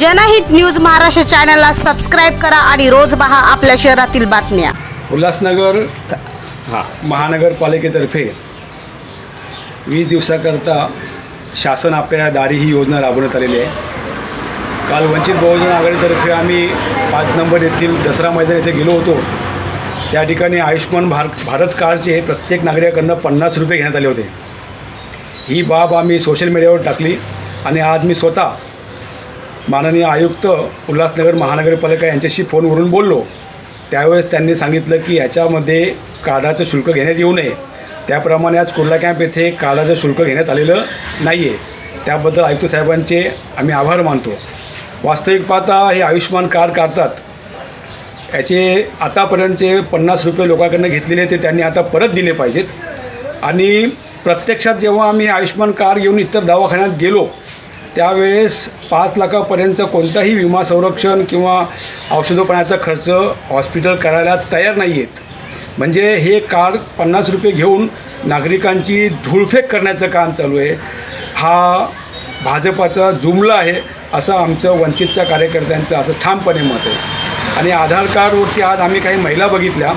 जनहित न्यूज महाराष्ट्र चॅनलला सबस्क्राईब करा आणि रोज पहा आपल्या शहरातील बातम्या. उल्हासनगर हां महानगरपालिकेतर्फे वीस दिवसाकरता शासन आपल्या दारी ही योजना राबवण्यात आलेली आहे. काल वंचित बहुजन आघाडीतर्फे आम्ही पाच नंबर येथील दसरा मैदान येथे गेलो होतो. त्या ठिकाणी आयुष्यमान भार भारत कार्डचे प्रत्येक नागरिकाकडनं पन्नास रुपये घेण्यात आले होते. ही बाब आम्ही सोशल मीडियावर टाकली आणि आज मी स्वतः माननीय आयुक्त उल्हासनगर महानगरपालिका यांच्याशी फोनवरून बोललो. त्यावेळेस त्यांनी सांगितलं की याच्यामध्ये कार्डाचं शुल्क घेण्यात येऊ नये. त्याप्रमाणे आज कुर्ला कॅम्प येथे कार्डाचं शुल्क घेण्यात आलेलं नाही आहे त्याबद्दल आयुक्त साहेबांचे आम्ही आभार मानतो. वास्तविक पाहता हे आयुष्यमान कार्ड काढतात. याचे आतापर्यंतचे पन्नास रुपये लोकांकडनं घेतलेले ते त्यांनी आता परत दिले पाहिजेत. आणि प्रत्यक्षात जेव्हा आम्ही आयुष्यमान कार्ड घेऊन इतर दवाखान्यात गेलो त्यावेळेस पाच लाखापर्यंत कोणताही विमा संरक्षण किंवा औषधोपणाचा खर्च हॉस्पिटल करायला तयार नाही आहेत म्हणजे हे कार्ड पन्नास रुपये घेऊन नागरिकांची धूळफेक करण्याचं काम चालू आहे. हा भाजपाचा जुमला आहे असं आमचं वंचितच्या कार्यकर्त्यांचं असं ठामपणे मत आहे. आणि आधार कार्डवरती आज आम्ही काही महिला बघितल्या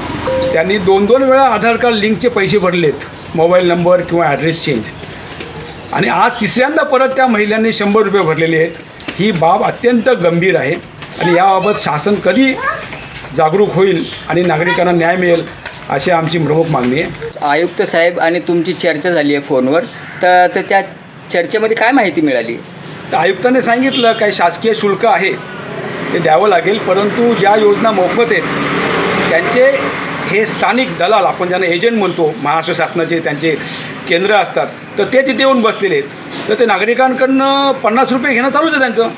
त्यांनी दोन दोन वेळा आधार कार्ड लिंकचे पैसे भरलेत मोबाईल नंबर किंवा ॲड्रेस चेंज. आणि आज तिसऱ्यांदा परत त्या महिलांनी शंभर रुपये भरलेले आहेत. ही बाब अत्यंत गंभीर आहे. आणि याबाबत शासन कधी जागरूक होईल आणि नागरिकांना न्याय मिळेल अशी आमची प्रमुख मागणी आहे. आयुक्त साहेब आणि तुमची चर्चा झाली आहे फोनवर. तर तर त्या चर्चेमध्ये काय माहिती मिळाली? तर आयुक्तांनी सांगितलं काही शासकीय शुल्क आहे ते द्यावं लागेल परंतु ज्या योजना मोफत आहेत त्यांचे हे स्थानिक दलाल आपण ज्यांना एजंट म्हणतो महाराष्ट्र शासनाचे त्यांचे केंद्र असतात तर ते तिथे येऊन बसलेले आहेत. तर ते नागरिकांकडनं पन्नास रुपये घेणं चालूच आहे त्यांचं.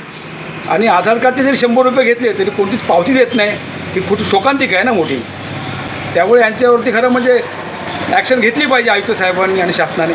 आणि आधार कार्डचे जरी शंभर रुपये घेतले तरी कोणतीच पावती देत नाही. ही खूप शोकांतिक आहे ना मोठी. त्यामुळे यांच्यावरती खरं म्हणजे ॲक्शन घेतली पाहिजे आयुक्त साहेबांनी आणि शासनाने.